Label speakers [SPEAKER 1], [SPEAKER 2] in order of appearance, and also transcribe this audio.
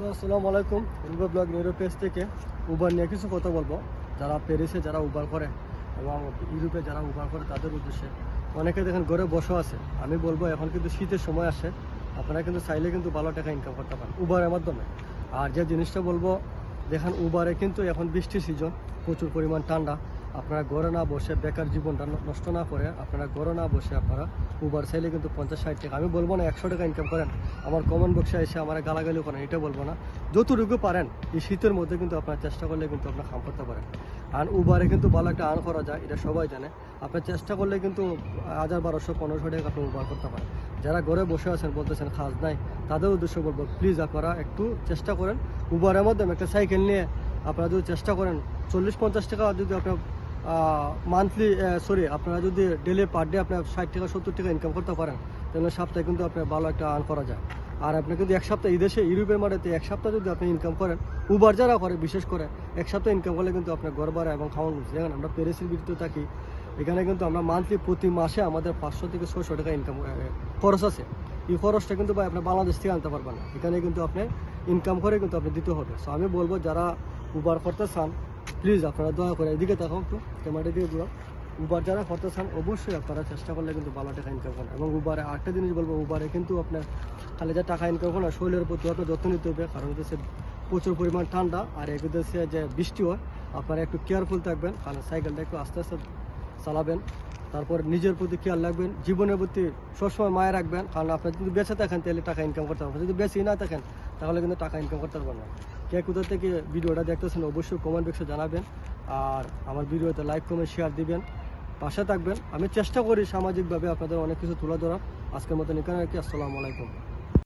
[SPEAKER 1] Hello, আসসালামু আলাইকুম। ইনভো ব্লগ নিউরো পেজ থেকে উবার নিয়ে কিছু কথা বলব। যারা প্যারিসে যারা উবার করে এবং ইউরোপে যারা উবার করে, তাদের উদ্দেশ্যে অনেকে দেখেন ঘরে বসে আছে। আমি বলব, এখন কিন্তু শীতের সময় আসে। আপনারা কিন্তু চাইলে কিন্তু ভালো টাকা ইনকাম করতে পারেন উবারের মাধ্যমে। আর যে জিনিসটা বলব, দেখেন উবারে কিন্তু এখন বৃষ্টির সিজন প্রচুর পরিমাণ ঠান্ডা। আপনারা ঘরে না বসে বেকার জীবনটা নষ্ট না করে আপনারা ঘরে না বসে আপনারা উবার চাইলে কিন্তু পঞ্চাশ ষাট টাকা। আমি বলব না একশো টাকা ইনকাম করেন। আমার কমেন্ট বক্সে এসে আমার গালাগালি করেন, এটা বলব না। যতটুকু পারেন, এই শীতের মধ্যে কিন্তু আপনার চেষ্টা করলে কিন্তু আপনার কাম করতে পারেন। আর উবারে কিন্তু ভালো একটা আর্ন করা যায়, এটা সবাই জানে। আপনার চেষ্টা করলে কিন্তু হাজার বারোশো, পনেরোশো টাকা আপনি উবার করতে পারেন। যারা ঘরে বসে আছেন, বলতেছেন খাস নাই, তাদের উদ্দেশ্য বলব প্লিজ আপনারা একটু চেষ্টা করেন। উবারের মাধ্যমে একটা সাইকেল নিয়ে আপনারা যদি চেষ্টা করেন, চল্লিশ পঞ্চাশ টাকা যদি আপনার মান্থলি সরি আপনারা যদি ডেলি পার ডে আপনার ষাট টাকা, সত্তর টাকা ইনকাম করতে পারেন, তাহলে সপ্তাহে কিন্তু আপনার ভালো একটা আর্ন করা যায়। আর আপনি কিন্তু এক সপ্তাহ, এই দেশে, ইউরোপের মাঠেতে এক সপ্তাহ যদি আপনি ইনকাম করেন উবার যারা করে, বিশেষ করে, এক সপ্তাহ ইনকাম করলে কিন্তু আপনার ঘর এবং খাওয়ান বুঝছে দেখেন, আমরা প্যারিসের ভিতরে থাকি, এখানে কিন্তু আমরা মান্থলি প্রতি মাসে আমাদের পাঁচশো থেকে ছয়শো টাকা ইনকাম খরচ আছে। এই খরচটা কিন্তু ভাই আপনার বাংলাদেশ থেকে আনতে পারবেন না। এখানে কিন্তু আপনি ইনকাম করে কিন্তু আপনি দিতে হবে। সো আমি বলব, যারা উবার করতে চান প্লিজ আপনারা দয়া করে এদিকে দেখো একটু ক্যামেরা দিয়ে দূর উবার যারা করতে চান অবশ্যই আপনারা চেষ্টা করলে কিন্তু ভালো টাকা ইনকাম করেন এবং উবারে আটটা জিনিস বলব উবারে কিন্তু আপনার খালি যা টাকা ইনকাম করেন শরীরের প্রতি আপনার যত্ন নিতে হবে, কারণ হচ্ছে প্রচুর পরিমাণ ঠান্ডা, আর এক হচ্ছে যে বৃষ্টি হয়। আপনারা একটু কেয়ারফুল থাকবেন, কারণ সাইকেলটা একটু আস্তে আস্তে চালাবেন। তারপর নিজের প্রতি খেয়াল রাখবেন, জীবনের প্রতি সবসময় মায়া রাখবেন। কারণ আপনার যদি বেঁচে থাকেন, তাহলে টাকা ইনকাম করতে পারবেন যদি বেশি না থাকেন, তাহলে কিন্তু টাকা ইনকাম করতে পারবেন না। কে কোথা থেকে ভিডিওটা দেখতেছেন, অবশ্যই কমেন্ট বক্সে জানাবেন। আর আমার ভিডিওতে লাইক কমেন্ট শেয়ার দিবেন। পাশে থাকবেন। আমি চেষ্টা করি সামাজিকভাবে আপনাদের অনেক কিছু তুলে ধরার। আজকের মতন এখানে আর কি আসসালামু আলাইকুম।